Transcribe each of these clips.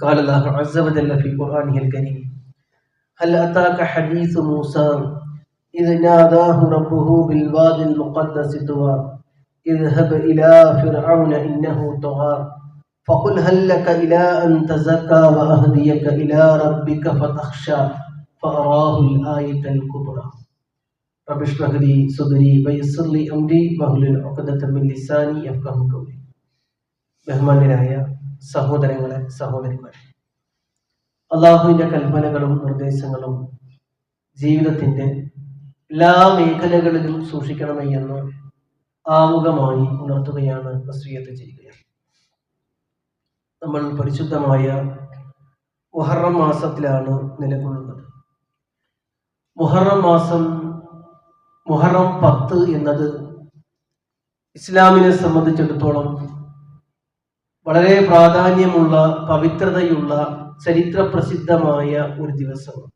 قال الله عز وجل في قرآنه الكريم هل أتاك حديث موسى؟ إذ ناداه ربه بالواد المقدس طوى اذهب إلى فرعون إنه طغى فقل هل لك إلى أن تزكى وأهديك إلى ربك فتخشى فأراه الآية الكبرى. رب اشرح لي صدري ويسر لي أمري واحلل عقدة من لساني يفقهوا قولي. مهمان رعایا സഹോദരങ്ങളെ സഹോദരിമാരെ. അള്ളാഹുവിന്റെ കൽപ്പനകളും നിർദ്ദേശങ്ങളും ജീവിതത്തിന്റെ എല്ലാ മേഖലകളിലും സൂക്ഷിക്കണമേ എന്ന് ആമുഖമായി ഉണർത്തുകയാണ് വസ്തുയത്ത് ചെയ്യുക നമ്മൾ പരിശുദ്ധമായ മുഹറം മാസത്തിലാണ് നിലകൊള്ളുന്നത്. മുഹറം മാസം മുഹറം പത്ത് എന്നത് ഇസ്ലാമിനെ സംബന്ധിച്ചിടത്തോളം വളരെ പ്രാധാന്യമുള്ള പവിത്രതയുള്ള ചരിത്ര പ്രസിദ്ധമായ ഒരു ദിവസമാണ്.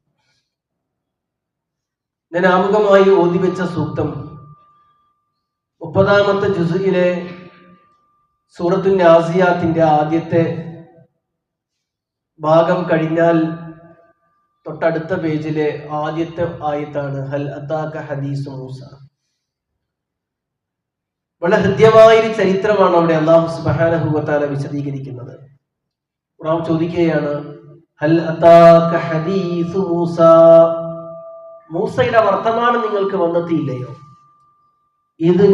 ഞാൻ ആമുഖമായി ഓതിവെച്ച സൂക്തം മുപ്പതാമത്തെ ജുസുയിലെ സൂറത്തു നാസിയാത്തിന്റെ ആദ്യത്തെ ഭാഗം കഴിഞ്ഞാൽ തൊട്ടടുത്ത പേജിലെ ആദ്യത്തെ ആയത്താണ് ഹൽ അത്താക്ക ഹദീസ് മൂസ. വളരെ ഹൃദ്യമായൊരു ചരിത്രമാണ് അവിടെ അള്ളാഹു സുബാനഹുബത്താല വിശദീകരിക്കുന്നത്. ഖുറാൻ ചോദിക്കുകയാണ് ഹൽ ഹദീസു മൂസ? മൂസയുടെ വർത്തമാനം നിങ്ങൾക്ക് വന്നെത്തിയില്ലയോ? ഇത്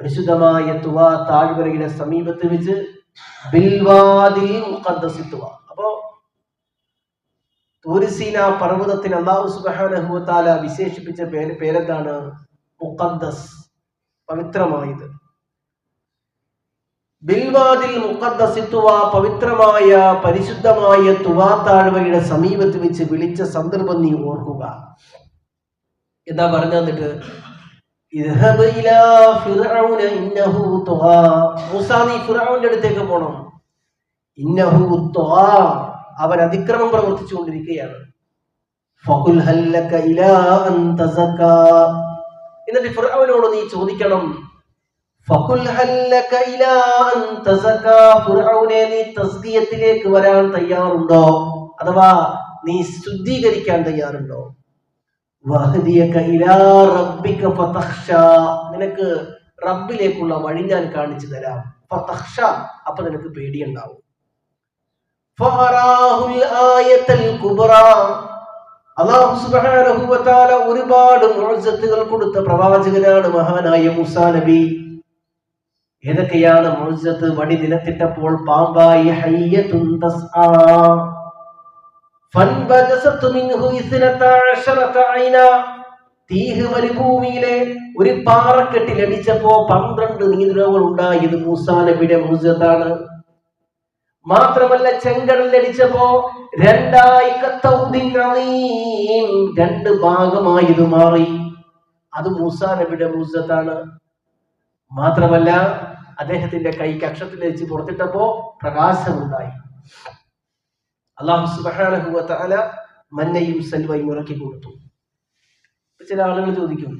പരിശുദ്ധമായ തുവ താഴ്വരയുടെ സമീപത്ത് വെച്ച് ബിൽവാദിൽ മുഖദ്ദസി തുവ. അപ്പോ തൂരിസീന പർവതത്തിന് അള്ളാഹു സുബാനഹുത്താല വിശേഷിപ്പിച്ച പേര് പേരെന്താണ്? മുഖദ്ദസ്. പവിത്രമായത്. ബിൽവാദിൽ മുഖദ്ദസി തുവ പവിത്രമായ പരിശുദ്ധമായ തുവാ താഴ്വരയുടെ സമീപത്ത് വെച്ച് വിളിച്ച സന്ദർഭം നീ ഓർക്കുക. എന്താ പറഞ്ഞു തന്നിട്ട് അടുത്തേക്ക് പോണം. ഇന്നഹു. അവൻ അതിക്രമം പ്രവർത്തിച്ചുകൊണ്ടിരിക്കുകയാണ്. എന്നിട്ട് ഫിർഔനോട് നീ ചോദിക്കണം നീ വരാൻ തയ്യാറുണ്ടോ അഥവാ നീ ശുദ്ധീകരിക്കാൻ തയ്യാറുണ്ടോ. നിനക്ക് റബ്ബിലേക്കുള്ള വഴി ഞാൻ കാണിച്ചു തരാം. അപ്പൊ നിനക്ക് പേടിയുണ്ടാവും ഒരുപാട് മോഴ്സത്തുകൾ കൊടുത്ത പ്രവാചകനാണ് മഹാനായ മൂസാ നബി. ഏതൊക്കെയാണ് മോഴ്സത്ത് വടി നിലത്തിട്ടപ്പോൾ പാമ്പായി മരുഭൂമിയിലെ ഒരു പാറക്കെട്ടിലടിച്ചപ്പോ പന്ത്രണ്ട് നീതിരകൾ ഉണ്ടായത് മൂസാ നബിയുടെ മാത്രമല്ല ചെങ്കടലടിച്ചപ്പോ രണ്ടായി രണ്ട് ഭാഗമായി ഇത് മാറി. അത് മൂസാ നബിയുടെ മൂസത്താണ് മാത്രമല്ല അദ്ദേഹത്തിന്റെ കൈ കക്ഷത്തിൽ വെച്ച് പുറത്തിട്ടപ്പോ പ്രകാശമുണ്ടായി. അള്ളാഹു തആല മന്നയും സൽവയും ഇറക്കി കൊടുത്തു. ചില ആളുകൾ ചോദിക്കും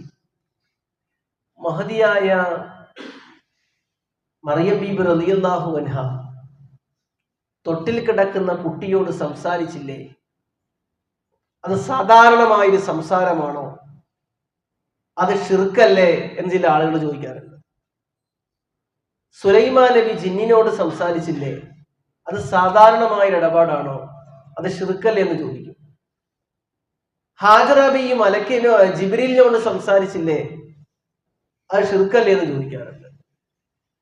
മഹതിയായ മറിയം ബീബി റളിയല്ലാഹു അൻഹ തൊട്ടിൽ കിടക്കുന്ന കുട്ടിയോട് സംസാരിച്ചില്ലേ? അത് സാധാരണമായൊരു സംസാരമാണോ? അത് ഷിർക്കല്ലേ എന്ന് ചില ആളുകൾ ചോദിക്കാറുണ്ട്. സുലൈമാ നബി ജിന്നിനോട് സംസാരിച്ചില്ലേ? അത് സാധാരണമായൊരു ഇടപാടാണോ? അത് ഷിർക്കല്ലേ എന്ന് ചോദിക്കും. ഹാജറബിയും അലക്കിനോ ജിബ്രീലിനോട് സംസാരിച്ചില്ലേ? അത് ഷിർക്കല്ലേ എന്ന് ചോദിക്കാറുണ്ട്.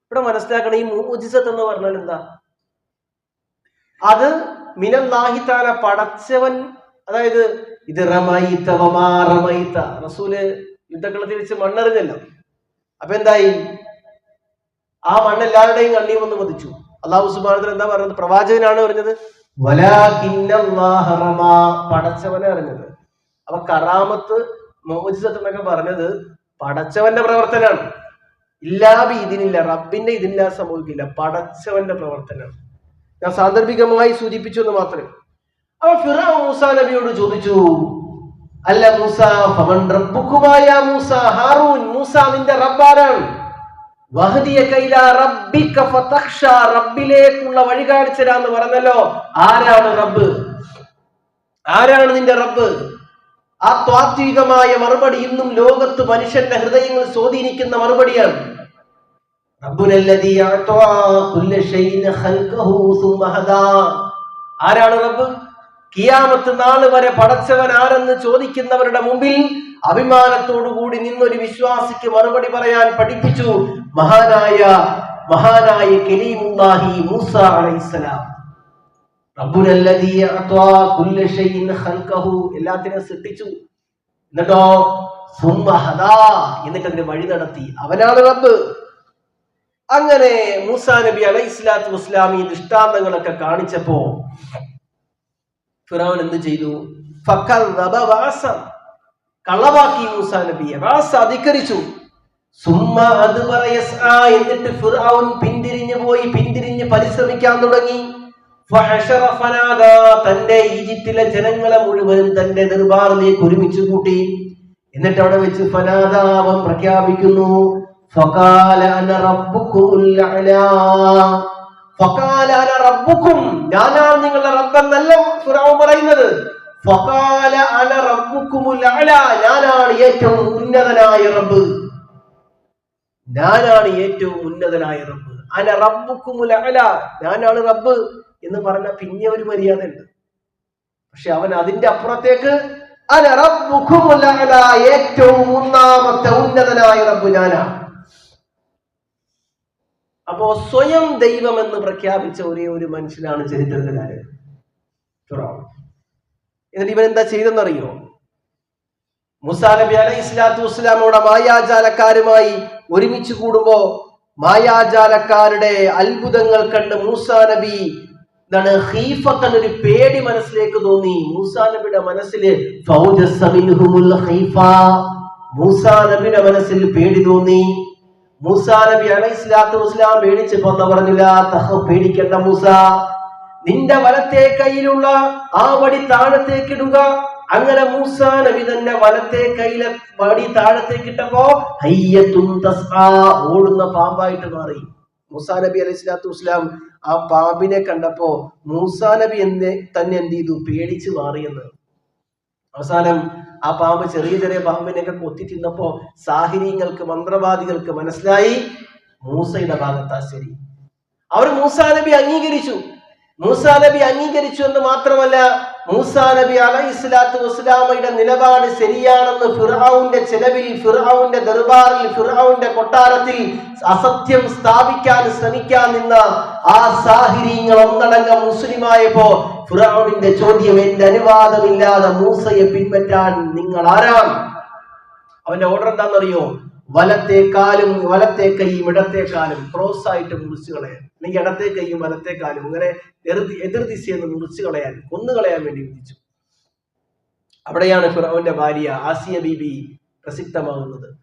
ഇവിടെ മനസ്സിലാക്കണം ഈ മൂജിസത്ത് എന്ന് പറഞ്ഞാൽ എന്താ? അത് മിനല്ലാഹിത്താല പടച്ചവൻ അതായത് ഇത് റമൈത്ത വമാ റസൂൽ യുദ്ധക്കളത്തിൽ വെച്ച് മണ്ണെറിഞ്ഞല്ലോ. അപ്പൊ എന്തായി? ആ മണ്ണ് എല്ലാവരുടെയും കണ്ണിയും ഒന്ന് പതിച്ചു അള്ളാഹു സുബാനത്തിൽ എന്താ പറയുന്നത് പ്രവാചകനാണ് പറഞ്ഞത്. പടച്ചവനെ അറിഞ്ഞത് അപ്പൊ കറാമത്ത് മോജിസത്ത് എന്നൊക്കെ പറഞ്ഞത് പടച്ചവന്റെ പ്രവർത്തനാണ്. ഇല്ലാ ഇതിനില്ല റബ്ബിന്റെ ഇതിനില്ല സംഭവിക്കില്ല. പടച്ചവന്റെ പ്രവർത്തനമാണ് ഞാൻ സാന്ദർഭികമായി സൂചിപ്പിച്ചു എന്ന് മാത്രമേ. അപ്പൊ ഫിറ മൂസ നബിയോട് ചോദിച്ചു അല്ല മൂസ ഫമൻ റബ്ബുക്കുമായ മൂസ ഹാറൂൻ മൂസ നിന്റെ റബ്ബാരാണ് റബ്ബിലേക്കുള്ള വഴികാണിച്ചരാന്ന് പറഞ്ഞല്ലോ. ആരാണ് റബ്ബ്? ആരാണ് നിന്റെ റബ്ബ്? ആ ത്വാത്വികമായ മറുപടി ഇന്നും ലോകത്ത് മനുഷ്യന്റെ ഹൃദയങ്ങൾ സ്വാധീനിക്കുന്ന മറുപടിയാണ്. ആരാണ് റബ്ബ്? കിയാമത്ത് നാൾ വരെ പടച്ചവൻ ആരെന്ന് ചോദിക്കുന്നവരുടെ മുമ്പിൽ അഭിമാനത്തോടുകൂടി നിന്നൊരു വിശ്വാസിക്ക് മറുപടി പറയാൻ പഠിപ്പിച്ചു മഹാനായ മഹാനായ കലീമുല്ലാഹി മൂസ അലൈഹിസ്സലാം. എല്ലാത്തിനെയും സൃഷ്ടിച്ചു. എന്നിട്ടോ? എന്നിട്ട് അതിന് വഴി നടത്തി. അവനാണ് റബ്ബ്. അങ്ങനെ മൂസാ നബി അലൈഹി ഇസ്ലാത്തു വസ്ലാം ഈ ദൃഷ്ടാന്തങ്ങളൊക്കെ കാണിച്ചപ്പോ ഫിറോൻ എന്ത് ചെയ്തു? കള്ളവാക്കി മൂസാ നബിയെ. വാസ അധികരിച്ചു. എന്നിട്ട് ഫിറാവൻ പിന്തിരിഞ്ഞു പോയി. പിന്തിരിഞ്ഞ് പരിശ്രമിക്കാൻ തുടങ്ങി. തന്റെ ഈജിപ്തിലെ ജനങ്ങളെ മുഴുവനും തന്റെ ദർബാറിലേക്ക് ഒരുമിച്ച് കൂട്ടി. എന്നിട്ട് അവിടെ വെച്ച് ഫനാദാവൻ പ്രഖ്യാപിക്കുന്നു. ഫഖാല അന റബ്ബുക്കുമുൽ അഅലാ. ഫഖാല അന റബ്ബുക്കും ഞാനാണ് നിങ്ങളുടെ റബ്ബെന്നല്ല ഫിറഔൻ പറയുന്നത്. ഫഖാല അന റബ്ബുക്കുമുൽ അഅലാ. ഞാനാണ് ഏറ്റവും ഉന്നതനായ റബ്ബ്. ഞാനാണ് ഏറ്റവും ഉന്നതനായ റബ്ബ്. അന റബ്ബുക്കുമുൽ അല ഞാനാണ് റബ്ബ് എന്ന് പറഞ്ഞ പിന്നെ ഒരു മര്യാദ ഉണ്ട് പക്ഷെ അവൻ അതിന്റെ അപ്പുറത്തേക്ക് അന റബ്ബുക്കും ഏറ്റവും ഒന്നാമത്തെ ഉന്നതനായ റബ്ബ് ഞാനാണ്. അപ്പോ സ്വയം ദൈവം എന്ന് പ്രഖ്യാപിച്ച ഒരേ ഒരു മനുഷ്യനാണ് ചരിത്രത്തിലാര്. എന്നിട്ട് ഇവൻ എന്താ ചെയ്തെന്നറിയോ മുസാ നബി അലൈഹി ഇസ്ലാത്തു വസ്സലാമോടെ മായാജാലക്കാരുമായി ഒരുമിച്ച് കൂടുമ്പോ മായാജാലക്കാരുടെ അത്ഭുതങ്ങൾ കണ്ട് മൂസാ നബി എന്താണ് ഖീഫത്തൻ ഒരു പേടി മനസ്സിലേക്ക് തോന്നി മൂസാ നബിയുടെ മനസ്സിൽ. മൂസാ നബിയുടെ മനസ്സിൽ പേടി തോന്നി മൂസാ നബി വസ്സലാം പേടിച്ചപ്പോ എന്താ പറഞ്ഞില്ല തഹ പേടിക്കണ്ട മൂസ. നിന്റെ വലത്തെ കയ്യിലുള്ള ആ വടി താഴത്തേക്ക് ഇടുക. അങ്ങനെ മൂസ നബി തന്നെ വലത്തെ കയ്യിലെ വടി താഴത്തേക്ക് ഇട്ടപ്പോ ഓടുന്ന പാമ്പായിട്ട് മാറി. മൂസാ നബി അലൈഹി സ്വലാത്തു വസ്ലാം ആ പാമ്പിനെ കണ്ടപ്പോ മൂസാ നബി എന്നെ തന്നെ എന്ത് ചെയ്തു? പേടിച്ചു മാറിയെന്ന് അവസാനം ആ പാമ്പ് ചെറിയ ചെറിയ പാമ്പിനെയൊക്കെ കൊത്തി തിന്നപ്പോ സാഹിനീങ്ങൾക്ക് മന്ത്രവാദികൾക്ക് മനസ്സിലായി മൂസയുടെ ഭാഗത്താ ശരി. അവർ മൂസാ നബി അംഗീകരിച്ചു. മൂസാ നബി അംഗീകരിച്ചു എന്ന് മാത്രമല്ല മൂസാ നബി അലൈഹി സ്വലാത്തു വസ്സലാമയുടെ നിലപാട് ശരിയാണെന്ന് ഫിർഔന്റെ ചെലവിൽ ഫിർഔന്റെ ദർബാറിൽ ഫിർഔന്റെ കൊട്ടാരത്തിൽ അസത്യം സ്ഥാപിക്കാൻ ശ്രമിക്കാൻ നിന്ന ആ സാഹിര്യങ്ങൾ ഒന്നടങ്കം മുസ്ലിമായപ്പോ ഫിർഔനിന്റെ ചോദ്യം എന്റെ അനുവാദമില്ലാതെ മൂസയെ പിൻപറ്റാൻ നിങ്ങൾ ആരാണ് അവന്റെ ഓർഡർ എന്താണെന്നറിയോ? വലത്തെ കാലും വലത്തെ കൈയും ഇടത്തെ കാലും ക്രോസ് ആയിട്ട് മുറിച്ചു കളയാൻ. അല്ലെങ്കിൽ ഇടത്തെ കൈയും വലത്തെ കാലും ഇങ്ങനെ എതിർ- എതിർദിശയിൽ നിന്ന് മുറിച്ചു കളയാൻ കൊന്നുകളയാൻ വേണ്ടി വിധിച്ചു. അവിടെയാണ് ഫിറോന്റെ ഭാര്യ ആസിയ ബിബി പ്രസിദ്ധമാകുന്നത്.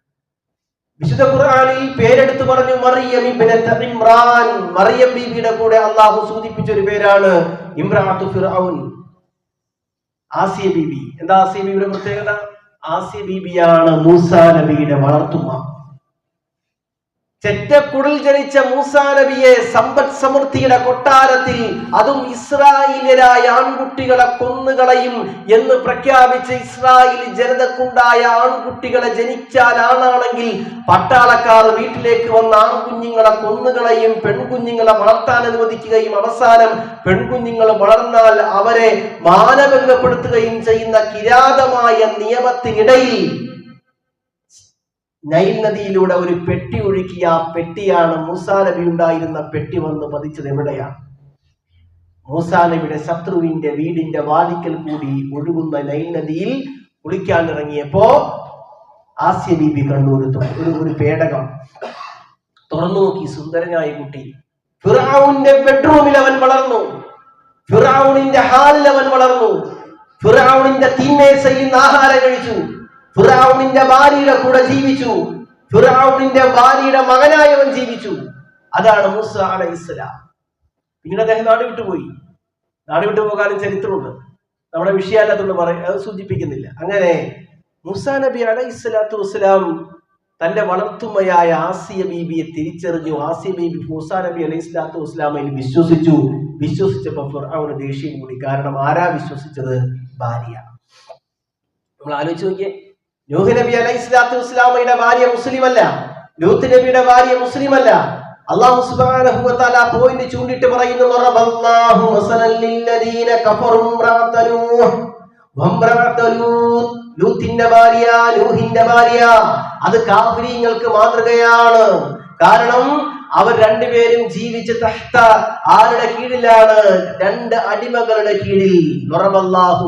വിശുദ്ധ ഖുർആനിൽ പേരെടുത്ത് പറഞ്ഞു മറിയം ഇമ്രാൻ. മറിയം ബീബിയുടെ കൂടെ അള്ളാഹു സൂചിപ്പിച്ച ഒരു പേരാണ് ഇമ്രാത്തു ഫിറൌൻ. ആസിയ ബീബി. എന്താ ആസിയ ബീബിയുടെ പ്രത്യേകത? ആസിയ ബീബിയാണ് മൂസ നബിയുടെ വളർത്തുമ്മ ചെറ്റക്കുടിൽ ജനിച്ച മൂസാ നബിയെ സമ്പദ് സമൃദ്ധിയുടെ കൊട്ടാരത്തിൽ അതും ഇസ്രായേലരായ ആൺകുട്ടികളെ കൊന്നുകളയും എന്ന് പ്രഖ്യാപിച്ച ഇസ്രായേൽ ജനതക്കുണ്ടായ ആൺകുട്ടികളെ ജനിച്ചാൽ ആണാണെങ്കിൽ പട്ടാളക്കാർ വീട്ടിലേക്ക് വന്ന ആൺകുഞ്ഞുങ്ങളെ കൊന്നുകളയും പെൺകുഞ്ഞുങ്ങളെ വളർത്താൻ അനുവദിക്കുകയും അവസാനം പെൺകുഞ്ഞുങ്ങൾ വളർന്നാൽ അവരെ മാനഭംഗപ്പെടുത്തുകയും ചെയ്യുന്ന കിരാതമായ നിയമത്തിനിടയിൽ നൈൽ നദിയിലൂടെ ഒരു പെട്ടി ഒഴുക്കിയ ആ പെട്ടിയാണ് മൂസാ നബി ഉണ്ടായിരുന്ന പെട്ടി വന്ന് പതിച്ചത് എവിടെയാണ് മൂസാ നബിയുടെ ശത്രുവിന്റെ വീടിന്റെ വാതിക്കൽ കൂടി ഒഴുകുന്ന നൈൽ നദിയിൽ കുളിക്കാൻ ഇറങ്ങിയപ്പോ ആസ്യ ബീബി കണ്ടു ഒരു ഒരു പേടകം. തുറന്നു നോക്കി സുന്ദരനായ കുട്ടി. ഫിറാവുന്റെ ബെഡ്റൂമിൽ അവൻ വളർന്നു. ഫിറാവുണിന്റെ ഹാളിൽ അവൻ വളർന്നു. ഫിറാവുണിന്റെ തീന്മേശയിൽ ആഹാരം കഴിച്ചു. ഫിറൌണിന്റെ ഭാര്യയുടെ കൂടെ ജീവിച്ചു. ഫുറാവുണിന്റെ ഭാര്യയുടെ മകനായവൻ ജീവിച്ചു. അതാണ് മൂസ അലൈഹിസ്സലാം. പിന്നീട് അദ്ദേഹം നാട് വിട്ടുപോയി നാട് വിട്ടു പോകാനും ചരിത്രമുണ്ട്. നമ്മുടെ വിഷയമല്ലാത്തതുകൊണ്ട് പറയും അത് സൂചിപ്പിക്കുന്നില്ല. അങ്ങനെ മൂസ നബി അലൈഹി സ്വലാത്തു വസ്സലാം തന്റെ വളർത്തുമ്മയായ ആസിയ ബീബിയെ തിരിച്ചറിഞ്ഞു. ആസിയ ബീബി മൂസ നബി അലൈഹി സ്വലാത്തു വസ്സലാമയിൽ വിശ്വസിച്ചു. വിശ്വസിച്ചപ്പോൾ ഫിർഔന് ദേഷ്യം കൂടി. കാരണം ആരാ വിശ്വസിച്ചത്? ഭാര്യ. നമ്മൾ ആലോചിച്ച് നോക്കിയേ. നൂഹ് നബി അലൈഹി സ്വലാത്തു വസ്ലാമയുടെ ഭാര്യ മുസ്ലിം അല്ല ലൂത്ത് നബിയുടെ ഭാര്യ മുസ്ലിം അല്ല അള്ളാഹു സുബ്ഹാനഹു വ തആല പോയിന്റ് ചൂണ്ടിട്ട് പറയുന്നു റബ്ബല്ലാഹു മസലൻ ലില്ലദീന കഫറു ഇംറഅത നൂഹ്. വംറഅത ലൂത്ത് ലൂത്തിന്റെ ഭാര്യ നൂഹിന്റെ ഭാര്യ. അത് കാഫിരീങ്ങൾക്ക് മാതൃകയാണ്. കാരണം അവർ രണ്ടുപേരും ജീവിച്ച് തഹ്ത ആരുടെ കീഴിലാണ്? രണ്ട് അടിമകളുടെ കീഴിൽ. നുറബല്ലാഹു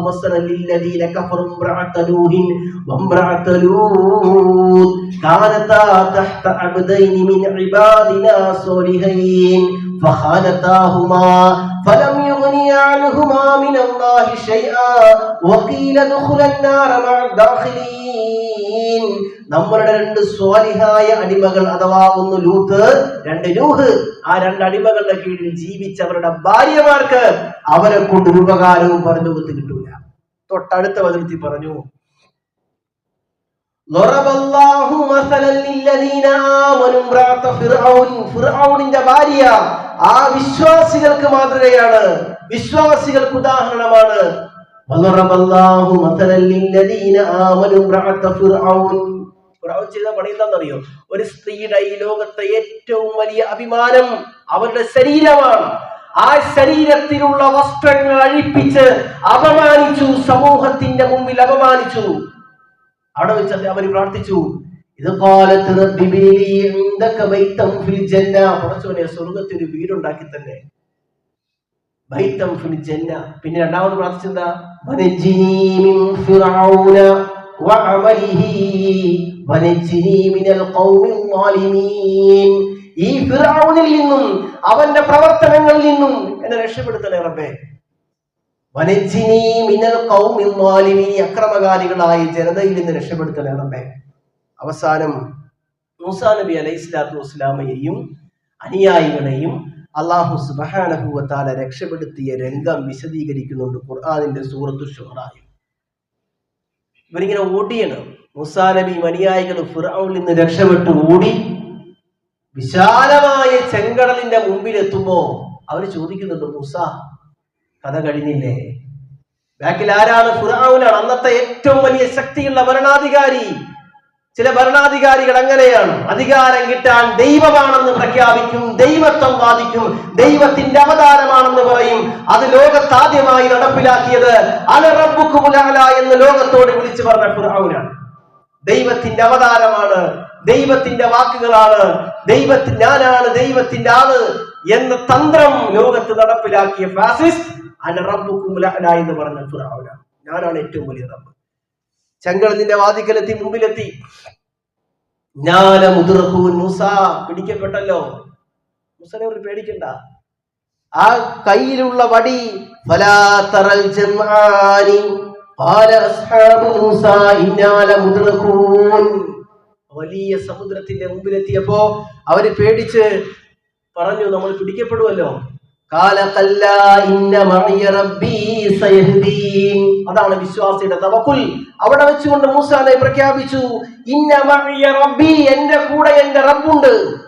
തഹ്ത അബ്ദൈനി മിൻ ഇബാദിനാ സ്വാലിഹീൻ فخانتاهما فلم يغني عنهما من الله شيئا وقيل ادخلا النار مع الداخلين നമ്മളുടെ രണ്ട് സ്വാലിഹായ അടിമകൾ അഥവാ ഒന്ന് ലൂത്ത് രണ്ട് ലൂഹ് ആ രണ്ട് അടിമകളുടെ കീഴിൽ ജീവിച്ചവരുടെ ഭാര്യമാർക്ക് അവരെ കൊണ്ട് ഒരു ഉപകാരവും പറഞ്ഞു കൊടുത്ത് കിട്ടൂല തൊട്ടടുത്ത വചനത്തിൽ പറഞ്ഞു ضرب الله مثلا للذين آمنوا امرأة فرعون ഫിർഔനിന്റെ ഭാര്യ ആ വിശ്വാസികൾക്ക് മാതൃകയാണ്. വിശ്വാസികൾക്ക് ഉദാഹരണമാണ്. ചെയ്ത ഒരു സ്ത്രീയുടെ ഈ ലോകത്തെ ഏറ്റവും വലിയ അഭിമാനം അവരുടെ ശരീരമാണ്. ആ ശരീരത്തിലുള്ള വസ്ത്രങ്ങൾ അഴിപ്പിച്ച് അപമാനിച്ചു സമൂഹത്തിന്റെ മുമ്പിൽ അപമാനിച്ചു. അവിടെ വെച്ച് അവർ പ്രാർത്ഥിച്ചു ഒരു വീടുണ്ടാക്കി തന്നെ. പിന്നെ രണ്ടാമത് പ്രാർത്ഥിച്ചെന്താ ഈ ഫിറാവുനിൽ നിന്നും അവന്റെ പ്രവർത്തനങ്ങളിൽ നിന്നും എന്നെ രക്ഷപ്പെടുത്തണേ റബ്ബേ. വനജിനി മിനൽ മാലിനി അക്രമകാരികളായ ജനതയിൽ നിന്ന് രക്ഷപ്പെടുത്തണേ റബ്ബേ. അവസാനം മൂസാ നബി അലൈഹി സ്വലാത്തു വസ്സലാമയെയും അനുയായികളെയും അള്ളാഹു സുബ്ഹാനഹു വതആല രക്ഷപ്പെടുത്തിയ രംഗം വിശദീകരിക്കുന്നുണ്ട് ഖുർആാനിന്റെ സൂറത്തു ഷുറായി ഇവരിങ്ങനെ ഓടിയാണ്. മൂസാ നബി അനുയായികൾ ഫിറഔനിൽ നിന്ന് രക്ഷപ്പെട്ടു ഓടി വിശാലമായ ചെങ്കടലിന്റെ മുമ്പിൽ എത്തുമ്പോ അവർ ചോദിക്കുന്നുണ്ട് മൂസ കഥ കഴിഞ്ഞില്ലേ? ബാക്കിൽ ആരാണ് ഫിറഔനാണ് അന്നത്തെ ഏറ്റവും വലിയ ശക്തിയുള്ള ഭരണാധികാരി? ചില ഭരണാധികാരികൾ അങ്ങനെയാണ്. അധികാരം കിട്ടാൻ ദൈവമാണെന്ന് പ്രഖ്യാപിക്കും ദൈവത്വം വാദിക്കും ദൈവത്തിന്റെ അവതാരമാണെന്ന് പറയും. അത് ലോകത്താദ്യമായി നടപ്പിലാക്കിയത് അലറബുക്കുമുലാല എന്ന് ലോകത്തോട് വിളിച്ചു പറഞ്ഞ ഫിറഔനാണ് ദൈവത്തിന്റെ അവതാരമാണ് ദൈവത്തിന്റെ വാക്കുകളാണ് ദൈവത്തിന് ഞാനാണ് ദൈവത്തിന്റെ ആൾ എന്ന തന്ത്രം ലോകത്ത് നടപ്പിലാക്കിയ ഫാസിസ്റ്റ് അന റബ്ബുക്കുമുല എന്ന് പറഞ്ഞ ഫിറഔന ഞാനാണ് ഏറ്റവും വലിയ റബ്ബ്. ചെങ്കളത്തിന്റെ വാതിക്കലെത്തി മുമ്പിലെത്തി. ജ്ഞാന മുതിർഹൂൻ മൂസ. പിടിക്കപ്പെട്ടല്ലോ. മുസനെ ഒരു പേടിക്കണ്ട. ആ കയ്യിലുള്ള വടി വലിയ സമുദ്രത്തിന്റെ മുമ്പിലെത്തിയപ്പോ അവർ പേടിച്ച് പറഞ്ഞു നമ്മൾ പിടിക്കപ്പെടുമല്ലോ കാല കല്ല ഇന്ന മഅയ റബ്ബി അതാണ് വിശ്വാസിയുടെ തവക്കുൽ അവിടെ വെച്ചുകൊണ്ട് മൂസാലെ പ്രഖ്യാപിച്ചു റബ്ബി എന്റെ കൂടെ എന്റെ റബ്ബുണ്ട്.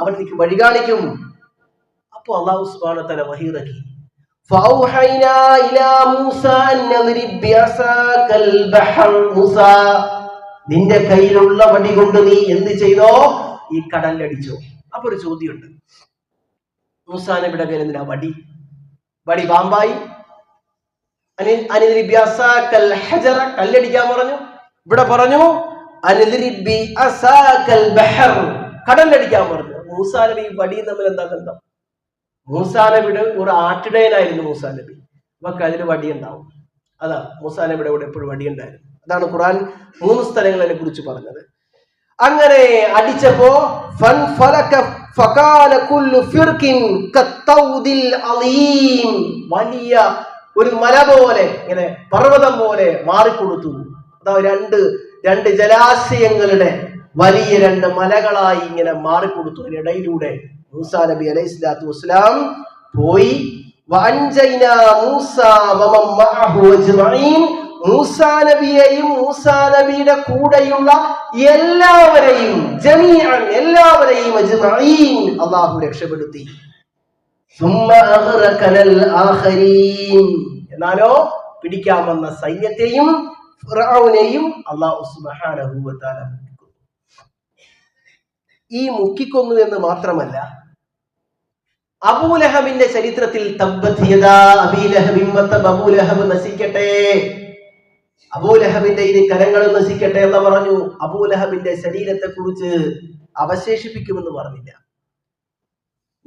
അവൻ എനിക്ക് വഴി കാണിക്കും. അപ്പൊ അള്ളാഹുസ്ബാനി നിന്റെ കയ്യിലുള്ള വടി കൊണ്ട് നീ എന്ത് ചെയ്തോ? ഈ കടലടിച്ചോ അപ്പൊ ഒരു ചോദ്യമുണ്ട്. മൂസാനബിയുടെ കയ്യിൽ എന്തിനാ? വടി. വടി പാമ്പായി. കല്ലടിക്കാൻ പറഞ്ഞു. ഇവിടെ പറഞ്ഞു കടലടിക്കാൻ പറഞ്ഞു. മൂസാ നബി വടിയും തമ്മിൽ എന്താ ബന്ധം? മൂസാ നബിയുടെ ഒരു ആട്ടിടയനായിരുന്നു മൂസാ നബി. അപ്പൊ അതിൽ വടി ഉണ്ടാവും. അതാ മൂസാ നബിയുടെ കൂടെ എപ്പോഴും വടി ഉണ്ടായിരുന്നു. അതാണ് ഖുറാൻ മൂന്ന് സ്ഥലങ്ങളെ കുറിച്ച് പറഞ്ഞത്. അങ്ങനെ അടിച്ചപ്പോ വലിയ ഒരു മല പോലെ ഇങ്ങനെ പർവതം പോലെ മാറിക്കൊടുത്തു. അതാ രണ്ട് രണ്ട് ജലാശയങ്ങളുടെ വലിയ രണ്ട് മലകളായി ഇങ്ങനെ മാറിക്കൊടുത്തതിനിടയിലൂടെ മൂസാ നബി അലൈഹി സ്വലാത്തു വസ്സലാം പോയി. മൂസാ നബിയെയും മൂസാ നബിയുടെ കൂടെയുള്ള എല്ലാവരെയും ജമീഅൻ എല്ലാവരെയും അജ്മഈൻ അല്ലാഹു രക്ഷപ്പെടുത്തി. എന്നാലോ? പിടിക്കാൻ വന്ന സൈന്യത്തെയും ഫിറഔനെയും അള്ളാഹു. ഈ മുക്കിക്കൊന്നു എന്ന് മാത്രമല്ല അബൂലഹബിന്റെ ചരിത്രത്തിൽ നശിക്കട്ടെ. അബൂലഹബിന്റെ ഇരു കരങ്ങൾ നശിക്കട്ടെ എന്ന് പറഞ്ഞു. അബൂലഹബിന്റെ ശരീരത്തെ കുറിച്ച് അവശേഷിപ്പിക്കുമെന്ന് പറഞ്ഞില്ല.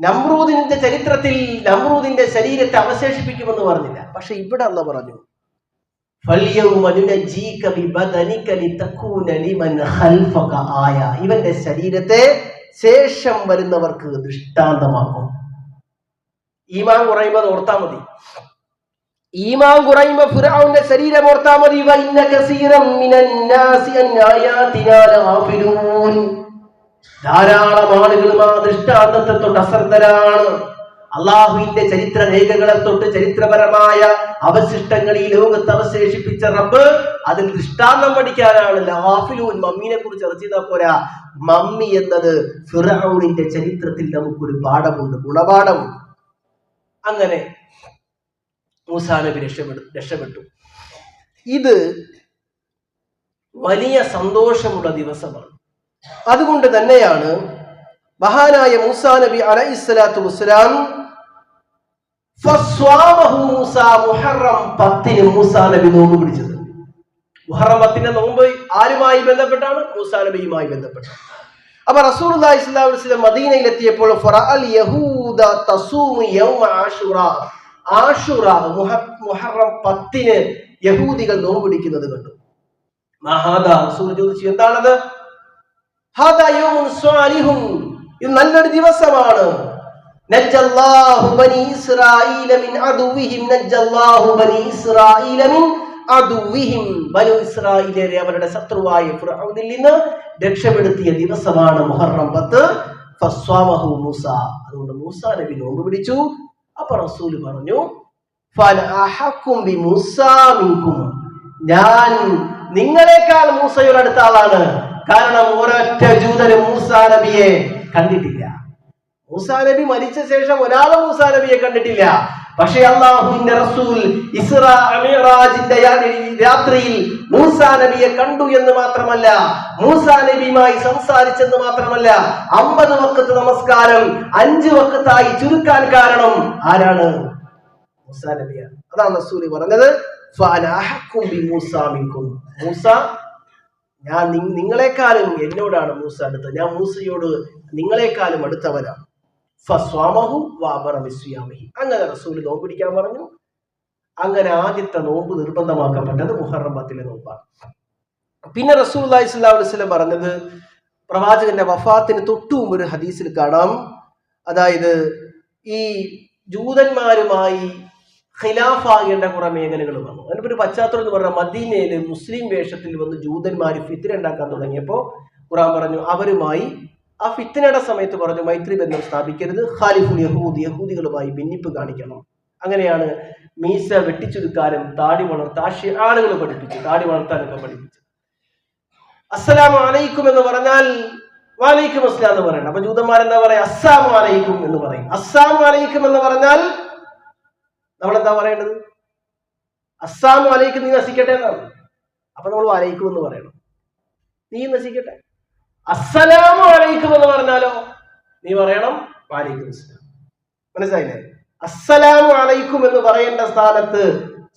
നമ്രൂദിന്റെ ചരിത്രത്തിൽ നമ്രൂദിന്റെ ശരീരത്തെ അവശേഷിപ്പിക്കുമെന്ന് പറഞ്ഞില്ല. പക്ഷെ ഇവിടെ അല്ല പറഞ്ഞു ഇവന്റെ ശരീരത്തെ ശേഷം വരുന്നവർക്ക് ദൃഷ്ടാന്തമാക്കും. ഈമാൻ കുറയുമ്പോൾ ഓർത്താ മതി. ഈമാൻ കുറയുമ്പോ ഫിറാവുന്റെ ശരീരം ഓർത്താ മതി. ധാരാളം ആളുകളും ആ ദൃഷ്ടാന്തത്തെ തൊട്ട് അശ്രദ്ധരാണ് അള്ളാഹുവിന്റെ ചരിത്ര രേഖകളെ തൊട്ട് ചരിത്രപരമായ അവശിഷ്ടങ്ങൾ ഈ ലോകത്ത് അവശേഷിപ്പിച്ച റബ്ബ് അതിൽ ദൃഷ്ടാന്തം പഠിക്കാനാണ്. ലാഫിലൂൻ മമ്മീനെ കുറിച്ച് അറിഞ്ഞാ പോരാ. മമ്മി എന്നത് ഫിറൌണിന്റെ ചരിത്രത്തിൽ നമുക്കൊരു പാഠമുണ്ട് ഗുണപാഠമുണ്ട്. അങ്ങനെ മൂസാനബി രക്ഷപ്പെടും രക്ഷപ്പെട്ടു രക്ഷപ്പെട്ടു. ഇത് വലിയ സന്തോഷമുള്ള ദിവസമാണ്. അതുകൊണ്ട് തന്നെയാണ് മഹാനായ മൂസാ നബി അലൈഹിസ്സലാത്തു വസ്സലാം മൂസ നബി നോമ്പ് പിടിച്ചത്. മുഹറം ആരുമായി ബന്ധപ്പെട്ടാണ്? നബിയുമായി ബന്ധപ്പെട്ടാണ് അപ്പൊ എത്തിയപ്പോൾ മുഹറം പത്തിന് യഹൂദികൾ നോമ്പ് പിടിക്കുന്നത് കണ്ടു. മഹാദ റസൂൽ ചോദിച്ചു എന്താണത്? നല്ലൊരു ദിവസമാണ്. അവരുടെ ശത്രുവായ നിന്ന് രക്ഷപ്പെടുത്തിയ ദിവസമാണ് മുഹറം പത്ത്. ഫസ്വാമഹു മൂസ. അതുകൊണ്ട് മൂസ നബി നോമ്പ് പിടിച്ചു. അപ്പൊ റസൂൽ പറഞ്ഞു. ഞാൻ നിങ്ങളെക്കാൾ മൂസയുടെ അടുത്ത ആളാണ്. കാരണം ഒരൊറ്റ ജൂതന് മൂസാ നബിയെ കണ്ടിട്ടില്ല. മൂസാ നബി മരിച്ച ശേഷം ഒരാളും മൂസാ നബിയെ കണ്ടിട്ടില്ല. പക്ഷേ അള്ളാഹുവിന്റെ റസൂൽ ഇസ്രാജിന്റെ രാത്രിയിൽ മൂസാ നബിയെ കണ്ടു എന്ന് മാത്രമല്ല മൂസാ നബിയുമായി സംസാരിച്ചെന്ന് മാത്രമല്ല അമ്പത് വക്കത്ത് നമസ്കാരം അഞ്ചു വക്കത്തായി ചുരുക്കാൻ കാരണം ആരാണ്? മൂസാ നബിയാണ്. അതാണ് റസൂൽ പറഞ്ഞത്. മൂസ ഞാൻ നിങ്ങളെക്കാളും എന്നോടാണ് മൂസ അടുത്തത് ഞാൻ മൂസയോട് നിങ്ങളെക്കാളും അടുത്തവനാണ്. ഫസ്വാമഹു വാബറ അങ്ങനെ റസൂൽ നോമ്പ് പിടിക്കാൻ പറഞ്ഞു. അങ്ങനെ ആദ്യത്തെ നോമ്പ് നിർബന്ധമാക്കപ്പെട്ടത് മുഹറം നോമ്പാണ്. പിന്നെ റസൂൽ അലൈഹി പറഞ്ഞത് പ്രവാചകന്റെ വഫാത്തിന് തൊട്ടു ഒരു ഹദീസിൽ കാണാം. അതായത് ഈ ജൂതന്മാരുമായി ഖിലാഫാകേണ്ട കുറെ മേഖലകൾ വന്നു. അതിന് ഒരു പശ്ചാത്തലം എന്ന് പറഞ്ഞാൽ മദീനയിൽ മുസ്ലിം വേഷത്തിൽ വന്ന് ജൂതന്മാർ ഫിത്തിന ഉണ്ടാക്കാൻ തുടങ്ങിയപ്പോൾ ഖുറാൻ പറഞ്ഞു അവരുമായി ആ ഫിത്തിനയുടെ സമയത്ത് പറഞ്ഞു മൈത്രി ബന്ധം സ്ഥാപിക്കരുത് ഖാലിഫുൽ യഹൂദ് യഹൂദികളുമായി ഭിന്നിപ്പ് കാണിക്കണം. അങ്ങനെയാണ് മീസ വെട്ടിച്ചുരുക്കാനും താടി വളർത്താൻ ആളുകൾ പഠിപ്പിച്ചു താടി വളർത്താനൊക്കെ പഠിപ്പിച്ചു അസ്സലാം അലൈക്കും എന്ന് പറഞ്ഞാൽ വാലൈക്കും അസ്ലാം എന്ന് പറയണം. അപ്പൊ ജൂതന്മാരെന്താ പറയാ? അസ്സാം അലൈക്കും എന്ന് പറയും. അസ്സാം അലൈക്കും എന്ന് പറഞ്ഞാൽ നമ്മൾ എന്താ പറയേണ്ടത്? അസ്സാമു അലൈക്കും നീ നശിക്കട്ടെ എന്നാണ്. അപ്പൊ നമ്മൾ വലൈക്കും എന്ന് പറയണം. നീ നശിക്കട്ടെ. അസ്സലാമു അലൈക്കും എന്ന് പറഞ്ഞാലോ? നീ പറയണം വാലൈക്കും മനസ്സിലായില്ലേ? അസ്സലാമു അലൈക്കും എന്ന് പറയേണ്ട സ്ഥാനത്ത്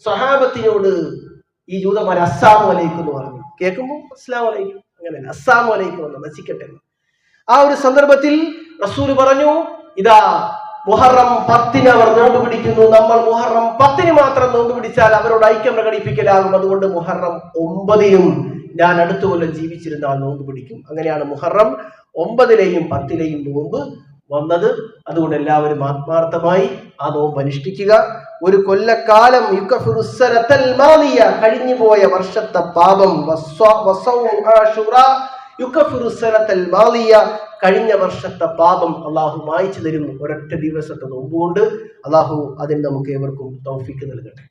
സ്വഹാബത്തിനോട് ഈ ജൂതന്മാർ അസ്സാമു അലൈക്കും എന്ന് പറഞ്ഞു. കേൾക്കുമ്പോൾ അസ്സാം അലൈക്കും. അങ്ങനെയല്ല അസ്സാമു അലൈക്കും എന്ന് നശിക്കട്ടെ. ആ ഒരു സന്ദർഭത്തിൽ റസൂൽ പറഞ്ഞു ഇതാ മുഹറം പത്തിന് അവർ നോമ്പ് പിടിക്കുന്നു. നമ്മൾ മുഹറം പത്തിന് മാത്രം നോമ്പ് പിടിച്ചാൽ അവരോട് ഐക്യം പ്രകടിപ്പിക്കലാകും. അതുകൊണ്ട് മുഹറം ഒമ്പതിനും ഞാൻ അടുത്ത കൊല്ലം ജീവിച്ചിരുന്നാൽ നോമ്പ് പിടിക്കും. അങ്ങനെയാണ് മുഹറം ഒമ്പതിലെയും പത്തിലെയും നോമ്പ് വന്നത്. അതുകൊണ്ട് എല്ലാവരും ആത്മാർത്ഥമായി ആ നോമ്പ് അനുഷ്ഠിക്കുക. ഒരു കൊല്ലക്കാലം കഴിഞ്ഞുപോയ വർഷത്തെ പാപം. കഴിഞ്ഞ വർഷത്തെ പാപം അള്ളാഹു മായ്ച്ചു തരും ഒരൊറ്റ ദിവസത്തെ നോമ്പുകൊണ്ട് അള്ളാഹു അതിന് നമുക്ക് ഏവർക്കും തൗഫിക്ക് നൽകട്ടെ.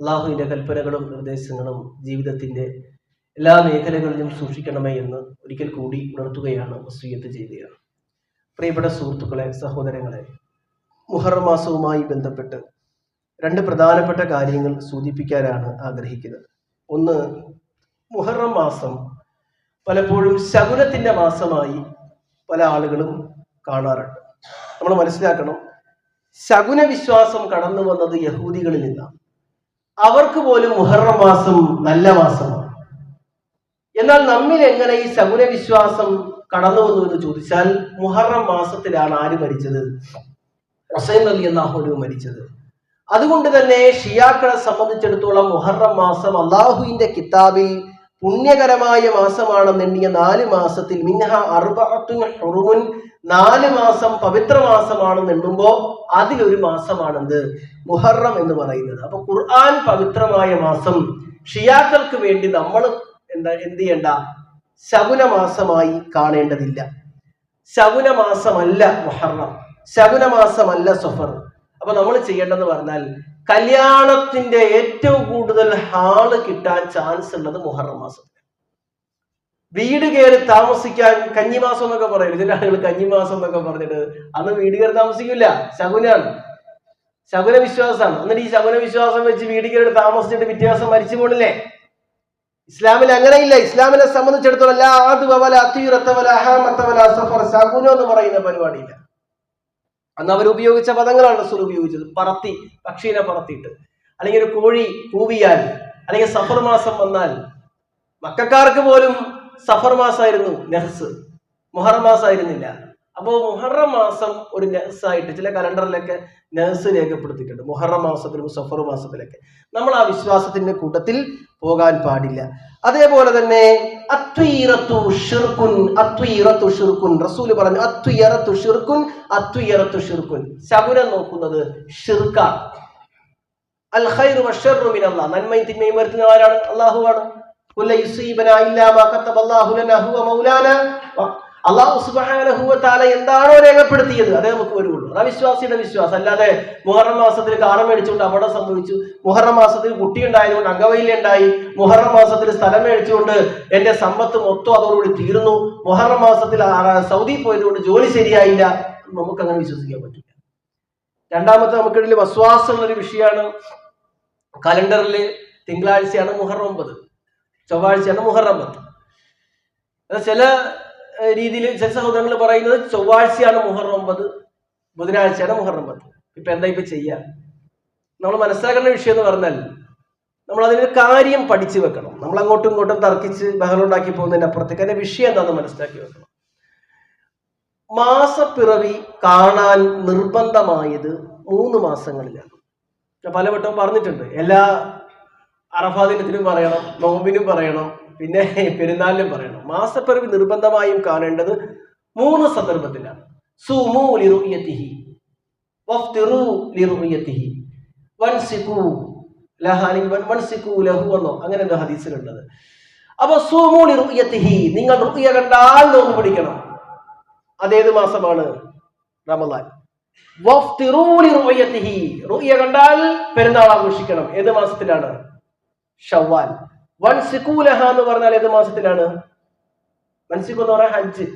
അള്ളാഹുവിന്റെ കൽപ്പനകളും നിർദ്ദേശങ്ങളും ജീവിതത്തിന്റെ എല്ലാ മേഖലകളിലും സൂക്ഷിക്കണമേ എന്ന് ഒരിക്കൽ കൂടി ഉണർത്തുകയാണ് വസീയത്ത് ചെയ്യുകയാണ്. പ്രിയപ്പെട്ട സുഹൃത്തുക്കളെ സഹോദരങ്ങളെ മുഹറം മാസവുമായി ബന്ധപ്പെട്ട് രണ്ട് പ്രധാനപ്പെട്ട കാര്യങ്ങൾ സൂചിപ്പിക്കാനാണ് ആഗ്രഹിക്കുന്നത്. ഒന്ന് മുഹറം മാസം പലപ്പോഴും ശകുനത്തിന്റെ മാസമായി പല ആളുകളും കാണാറുണ്ട്. നമ്മൾ മനസ്സിലാക്കണം ശകുന വിശ്വാസം കടന്നു വന്നത് യഹൂദികളിൽ നിന്നാണ്. അവർക്ക് പോലും മുഹറം മാസം നല്ല മാസമാണ്. എന്നാൽ നമ്മിൽ എങ്ങനെ ഈ ശകുന വിശ്വാസം കടന്നു വന്നു എന്ന് ചോദിച്ചാൽ മുഹറം മാസത്തിലാണ് ആര് മരിച്ചത്? ഹുസൈൻ അലി അള്ളാഹുലു മരിച്ചത്. അതുകൊണ്ട് തന്നെ ഷിയാക്കളെ സംബന്ധിച്ചിടത്തോളം മുഹറം മാസം അള്ളാഹുവിന്റെ കിതാബിൽ പുണ്യകരമായ മാസമാണെന്ന് എണ്ണിയ നാല് മാസത്തിൽ മിൻഹ അർബഅത്തുൻ ഹുറുമുൻ നാല് മാസം പവിത്ര മാസമാണെന്ന് എണ്ണുമ്പോൾ അതിലൊരു മാസമാണെന്ത് മുഹറം എന്ന് പറയുന്നത്. അപ്പൊ ഖുർആൻ പവിത്രമായ മാസം ഷിയാക്കൾക്ക് വേണ്ടി നമ്മൾ എന്താ എന്ത് ചെയ്യണ്ട? ശകുന മാസമായി കാണേണ്ടതില്ല. ശകുന മാസമല്ല മുഹറം. ശകുന മാസമല്ല സഫർ അപ്പൊ നമ്മൾ ചെയ്യേണ്ടതെന്ന് പറഞ്ഞാൽ കല്യാണത്തിന്റെ ഏറ്റവും കൂടുതൽ ഹാൾ കിട്ടാൻ ചാൻസ് ഉള്ളത് മുഹറം മാസം വീട് കയറി താമസിക്കാൻ കഞ്ഞിമാസം എന്നൊക്കെ പറയും. ഇതിന്റെ ആളുകൾ കഞ്ഞിമാസം എന്നൊക്കെ പറഞ്ഞിട്ട് അന്ന് വീട് കയറി താമസിക്കില്ല ശകുനാണ്. ശകുന വിശ്വാസമാണ് എന്നിട്ട് ഈ ശകുന വിശ്വാസം വെച്ച് വീട് കയറി താമസിച്ചിട്ട് വ്യത്യാസം മരിച്ചു പോണില്ലേ? ഇസ്ലാമിൽ അങ്ങനെയില്ല. ഇസ്ലാമിനെ സംബന്ധിച്ചിടത്തോളം സഫർ എന്ന് പറയുന്ന പരിപാടിയില്ല. അന്ന് അവർ ഉപയോഗിച്ച പദങ്ങളാണ് റസൂൽ ഉപയോഗിച്ചത്. പറത്തി പക്ഷീനെ പറത്തിയിട്ട്. അല്ലെങ്കിൽ ഒരു കോഴി കൂവിയാൽ അല്ലെങ്കിൽ സഫർ മാസം വന്നാൽ മക്കാർക്ക് പോലും സഫർ മാസമായിരുന്നു നെഹ്സ്. മുഹറം മാസമായിരുന്നില്ല അപ്പോൾ മുഹറം മാസം ഒരു നെഹ്സായിട്ട് ചില കലണ്ടറിലൊക്കെ നെഹ്സ് രേഖപ്പെടുത്തിയിട്ടുണ്ട്. മുഹറം മാസത്തിലും സഫർ മാസത്തിലൊക്കെ. നമ്മൾ ആ വിശ്വാസത്തിന്റെ കൂട്ടത്തിൽ പോകാൻ പാടില്ല. അതേപോലെ തന്നെ അത്വീറത്തു ഷിർക്കുൻ റസൂൽ പറഞ്ഞു അത്വീറത്തു ഷിർക്കുൻ അത്വീറത്തു ഷിർക്കുൻ ശകുനം നോക്കുന്നത് ഷിർക്ക അൽ ഖൈറു ഇല്ലാ മാ അള്ളാഹു സുബാനഹുവത്താല എന്താണോ രേഖപ്പെടുത്തിയത്? അതേ നമുക്ക് വരുള്ളൂ അതാ വിശ്വാസിയുടെ വിശ്വാസം. അല്ലാതെ മുഹറം മാസത്തിൽ കാറ മേടിച്ചുകൊണ്ട് അപകടം സംഭവിച്ചു. മുഹറം മാസത്തിൽ കുട്ടി ഉണ്ടായതുകൊണ്ട് അംഗവൈല്യം ഉണ്ടായി. മുഹറം മാസത്തിൽ സ്ഥലം മേടിച്ചുകൊണ്ട് എന്റെ സമ്പത്ത് മൊത്തം അതോടുകൂടി തീർന്നു. മുഹറം മാസത്തിൽ സൗദി പോയതുകൊണ്ട് ജോലി ശരിയായില്ല. നമുക്ക് അങ്ങനെ വിശ്വസിക്കാൻ പറ്റില്ല. രണ്ടാമത്തെ നമുക്കിടയിൽ വസ്വാസമുള്ള എന്നൊരു വിഷയമാണ്. കലണ്ടറിൽ തിങ്കളാഴ്ചയാണ് മുഹറം ഒമ്പത്. ചൊവ്വാഴ്ചയാണ് മുഹറം പത്ത്. ചില രീതിയിൽ ചില സഹോദരങ്ങൾ പറയുന്നത് ചൊവ്വാഴ്ചയാണ് മുഹറം ഒമ്പത് ബുധനാഴ്ചയാണ് മുഹറം പത്ത് ഇപ്പൊ എന്താ ഇപ്പൊ ചെയ്യുക നമ്മൾ മനസ്സിലാക്കേണ്ട വിഷയം എന്ന് പറഞ്ഞാൽ നമ്മൾ അതിനൊരു കാര്യം പഠിച്ചു വെക്കണം. നമ്മൾ അങ്ങോട്ടും ഇങ്ങോട്ടും തർക്കിച്ച് ബഹളം ഉണ്ടാക്കി പോകുന്നതിന് അപ്പുറത്തേക്ക് അതിന്റെ വിഷയം എന്താണെന്ന് മനസ്സിലാക്കി വെക്കണം. മാസപ്പിറവി കാണാൻ നിർബന്ധമായത് മൂന്ന് മാസങ്ങളിലാണ്. പലവട്ടം പറഞ്ഞിട്ടുണ്ട്. എല്ലാ അറഫാദിനത്തിനും പറയണം നോമ്പിനും പറയണം പിന്നെ പെരുന്നാളിലും പറയണം. മാസപ്പിറവി നിർബന്ധമായും കാണേണ്ടത് മൂന്ന് സന്ദർഭത്തിലാണ്. സുമു ലിറുയത്തിഹി വഫ്തിറു ലിറുയത്തിഹി വൻസിക്കു ലഹ അല്ലെങ്കിൽ ലഹു എന്നോ അങ്ങനെ എന്തോ ഹദീസിലുള്ളത്. അപ്പൊ സുമു ലിറുയത്തിഹി നിങ്ങൾ റുയ കണ്ടാൽ നോമ്പ് പിടിക്കണം. അതേത് മാസമാണ്? റമദാൻ. റുയ കണ്ടാൽ പെരുന്നാൾ ആഘോഷിക്കണം. ഏത് മാസത്തിലാണ്? ഷവ്വാൽ. വൻസിക്കൂലഹ എന്ന് പറഞ്ഞാൽ ഏത് മാസത്തിലാണ്? വൻസിഖു എന്ന് പറഞ്ഞാൽ ഹജ്ജ്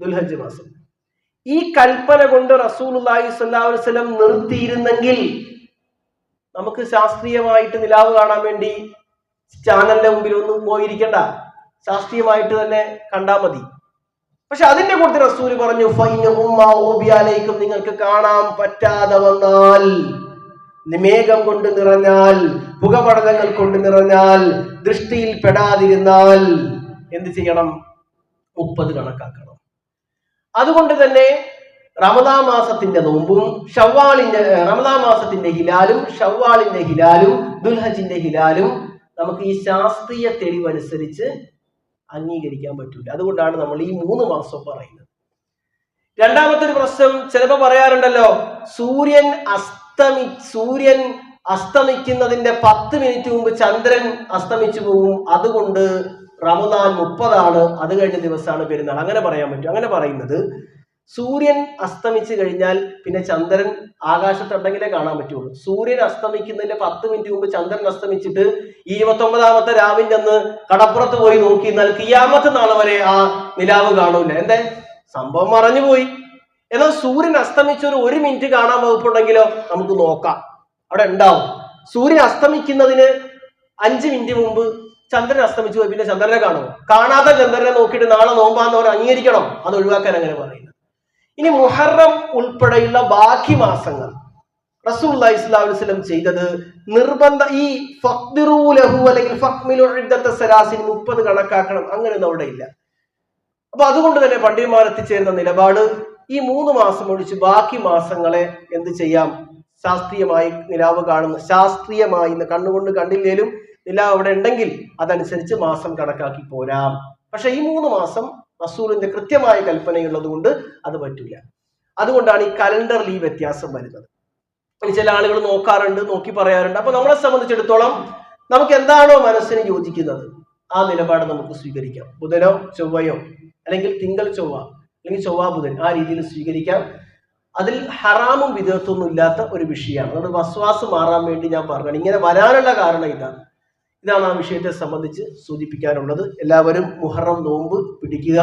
ദുൽഹജ്ജ് മാസം. ഈ കൽപ്പന കൊണ്ട് അലൈഹി വസല്ലം നിർത്തിയിരുന്നെങ്കിൽ നമുക്ക് ശാസ്ത്രീയമായിട്ട് നിലാവ് കാണാൻ വേണ്ടി ചാനലിന്റെ മുമ്പിൽ ഒന്നും പോയിരിക്കണ്ട. ശാസ്ത്രീയമായിട്ട് തന്നെ കണ്ടാൽ മതി. പക്ഷെ അതിന്റെ കൂട്ടത്തിൽ റസൂൽ പറഞ്ഞു ഫൈനും നിങ്ങൾക്ക് കാണാൻ പറ്റാതെ വന്നാൽ മേഘം കൊണ്ട് നിറഞ്ഞാൽ പുകപടലങ്ങൾ കൊണ്ട് നിറഞ്ഞാൽ ദൃഷ്ടിയിൽ പെടാതിരുന്നാൽ എന്ത് ചെയ്യണം? മുപ്പത് കണക്കാക്കണം. അതുകൊണ്ട് തന്നെ റമദാ മാസത്തിന്റെ നോമ്പും ഷവ്വാളിന്റെ റമദാ മാസത്തിന്റെ ഹിലാലും ഷവ്വാളിന്റെ ഹിലാലും ദുൽഹജിന്റെ ഹിലാലും നമുക്ക് ഈ ശാസ്ത്രീയ തെളിവനുസരിച്ച് അംഗീകരിക്കാൻ പറ്റില്ല അതുകൊണ്ടാണ് നമ്മൾ ഈ മൂന്ന് മാസം പറയുന്നത്. രണ്ടാമത്തെ ഒരു പ്രശ്നം ചിലപ്പോ പറയാറുണ്ടല്ലോ സൂര്യൻ അസ്തമി സൂര്യൻ അസ്തമിക്കുന്നതിന്റെ പത്ത് മിനിറ്റ് മുമ്പ് ചന്ദ്രൻ അസ്തമിച്ചു പോകും അതുകൊണ്ട് റമദാൻ മുപ്പതാണ്. അത് കഴിഞ്ഞ ദിവസമാണ് പെരുന്നാൾ. അങ്ങനെ പറയാൻ പറ്റും. അങ്ങനെ പറയുന്നത് സൂര്യൻ അസ്തമിച്ചു കഴിഞ്ഞാൽ പിന്നെ ചന്ദ്രൻ ആകാശത്തുണ്ടെങ്കിലേ കാണാൻ പറ്റുള്ളൂ. സൂര്യൻ അസ്തമിക്കുന്നതിന്റെ പത്ത് മിനിറ്റ് മുമ്പ് ചന്ദ്രൻ അസ്തമിച്ചിട്ട് ഇരുപത്തൊമ്പതാമത്തെ രാവിന്റെ അന്ന് കടപ്പുറത്ത് പോയി നോക്കി എന്നാൽ കിയാമത്ത് നാളെ വരെ ആ നിലാവ് കാണൂല. എന്തേ? സംഭവം മറഞ്ഞു പോയി. എന്നാൽ സൂര്യൻ അസ്തമിച്ച ഒരു ഒരു മിനിറ്റ് കാണാൻ വകുപ്പുണ്ടെങ്കിലോ നമുക്ക് നോക്കാം. അവിടെ ഉണ്ടാവും. സൂര്യൻ അസ്തമിക്കുന്നതിന് അഞ്ച് മിനിറ്റ് മുമ്പ് ചന്ദ്രൻ അസ്തമിച്ചു പോയി. പിന്നെ ചന്ദ്രനെ കാണുമോ? കാണാത്ത ചന്ദ്രനെ നോക്കിയിട്ട് നാളെ നോമ്പാന്ന് അവർ അംഗീകരിക്കണം. അത് ഒഴിവാക്കാൻ അങ്ങനെ പറയുന്നത്. ഇനി മുഹറം ഉൾപ്പെടെയുള്ള ബാക്കി മാസങ്ങൾ. റസൂൽ ഇസ്ലാം ചെയ്തത് നിർബന്ധ ഈ ലഹു അല്ലെങ്കിൽ സലാസിൻ മുപ്പത് കണക്കാക്കണം. അങ്ങനെയൊന്നും അവിടെ ഇല്ല. അപ്പൊ അതുകൊണ്ട് തന്നെ പണ്ഡിതന്മാർ എത്തിച്ചേരുന്ന നിലപാട് ഈ മൂന്ന് മാസം ഒഴിച്ച് ബാക്കി മാസങ്ങളെ എന്ത് ചെയ്യാം? ശാസ്ത്രീയമായി നിലാവ് കാണുന്ന ശാസ്ത്രീയമായി കണ്ണുകൊണ്ട് കണ്ടില്ലേലും നിലാവ് അവിടെ ഉണ്ടെങ്കിൽ അതനുസരിച്ച് മാസം കണക്കാക്കി പോരാം. പക്ഷെ ഈ മൂന്ന് മാസം റസൂലിന്റെ കൃത്യമായ കൽപ്പനയുള്ളത് കൊണ്ട് അത് പറ്റില്ല അതുകൊണ്ടാണ് ഈ കലണ്ടർ ഈ വ്യത്യാസം വരുന്നത്. ചില ആളുകൾ നോക്കാറുണ്ട് നോക്കി പറയാറുണ്ട്. അപ്പൊ നമ്മളെ സംബന്ധിച്ചിടത്തോളം നമുക്ക് എന്താണോ മനസ്സിന് യോജിക്കുന്നത് ആ നിലപാട് നമുക്ക് സ്വീകരിക്കാം. ബുധനോ ചൊവ്വയോ അല്ലെങ്കിൽ തിങ്കൾ ചൊവ്വ. അല്ലെങ്കിൽ ചൊവ്വാ ബുധൻ ആ രീതിയിൽ സ്വീകരിക്കാം. അതിൽ ഹറാമും വിധത്വമൊന്നും ഇല്ലാത്ത ഒരു വിഷയമാണ്. അതുകൊണ്ട് വസ്വാസ് മാറാൻ വേണ്ടി ഞാൻ പറഞ്ഞാണ് ഇങ്ങനെ വരാനുള്ള കാരണം ഇതാണ്. ഇതാണ് ആ വിഷയത്തെ സംബന്ധിച്ച് സൂചിപ്പിക്കാനുള്ളത്. എല്ലാവരും മുഹറം നോമ്പ് പിടിക്കുക.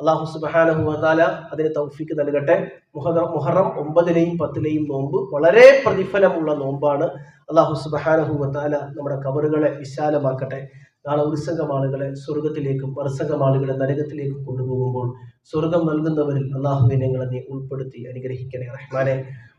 അള്ളാഹു സുബാന വതാല അതിന് തൗഫിക്ക് നൽകട്ടെ. മുഹറം മുഹറം ഒമ്പതിലെയും പത്തിലെയും നോമ്പ് വളരെ പ്രതിഫലമുള്ള നോമ്പാണ്. അള്ളാഹു സുബാനഹു വതാല നമ്മുടെ കബറുകളെ വിശാലമാക്കട്ടെ. നാളെ ഒരു സംഘം ആളുകളെ സ്വർഗത്തിലേക്കും മറുസംഘം ആളുകളെ നരകത്തിലേക്കും കൊണ്ടുപോകുമ്പോൾ സ്വർഗം നൽകുന്നവരിൽ അള്ളാഹുവിനെ ഞങ്ങളെ നീ ഉൾപ്പെടുത്തി അനുഗ്രഹിക്കണേ റഹ്മാനെ.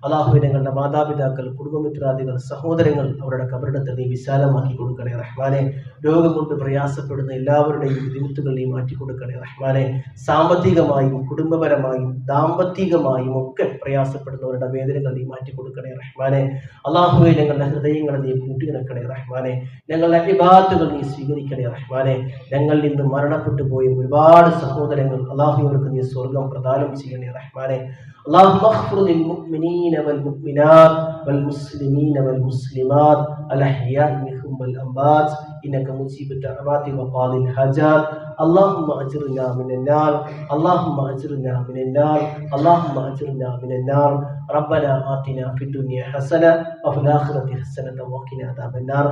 അള്ളാഹുവിനെ ഞങ്ങളുടെ മാതാപിതാക്കൾ കുടുംബമിത്രാദികൾ സഹോദരങ്ങൾ അവരുടെ കബറിടത്തെ നീ വിശാലമാക്കി കൊടുക്കണേ റഹ്മാനെ. രോഗം കൊണ്ട് പ്രയാസപ്പെടുന്ന എല്ലാവരുടെയും ബുദ്ധിമുട്ടുകൾ നീ മാറ്റി കൊടുക്കണേ റഹ്മാനെ. സാമ്പത്തികമായും കുടുംബപരമായും ദാമ്പത്തികമായും ഒക്കെ പ്രയാസപ്പെടുന്നവരുടെ വേദനകൾ നീ മാറ്റി കൊടുക്കണേ റഹ്മാനെ. അള്ളാഹുവെ ഞങ്ങളുടെ ഹൃദയങ്ങളെ നീ കൂട്ടിയിണക്കണേ റഹ്മാനെ. ഞങ്ങളുടെ ഇബാത്തുകൾ നീ സ്വീകരിക്കണേ റഹ്മാനെ. ഞങ്ങളിൽ നിന്ന് മരണപ്പെട്ടു പോയ ഒരുപാട് സഹോദരങ്ങൾ അള്ളാഹുവിനർക്ക് നീ സ്വർഗം പ്രദാനം ചെയ്യണേ റഹ്മാനെ اللهم اغفر للمؤمنين والمؤمنات والمسلمين والمسلمات الأحياء منهم والأموات إنك مجيب الدعوات وقاضي الحاجات اللهم أجرنا من النار اللهم أجرنا من النار اللهم أجرنا من النار ربنا آتنا في الدنيا حسنة وفي الآخرة حسنة وقنا عذاب النار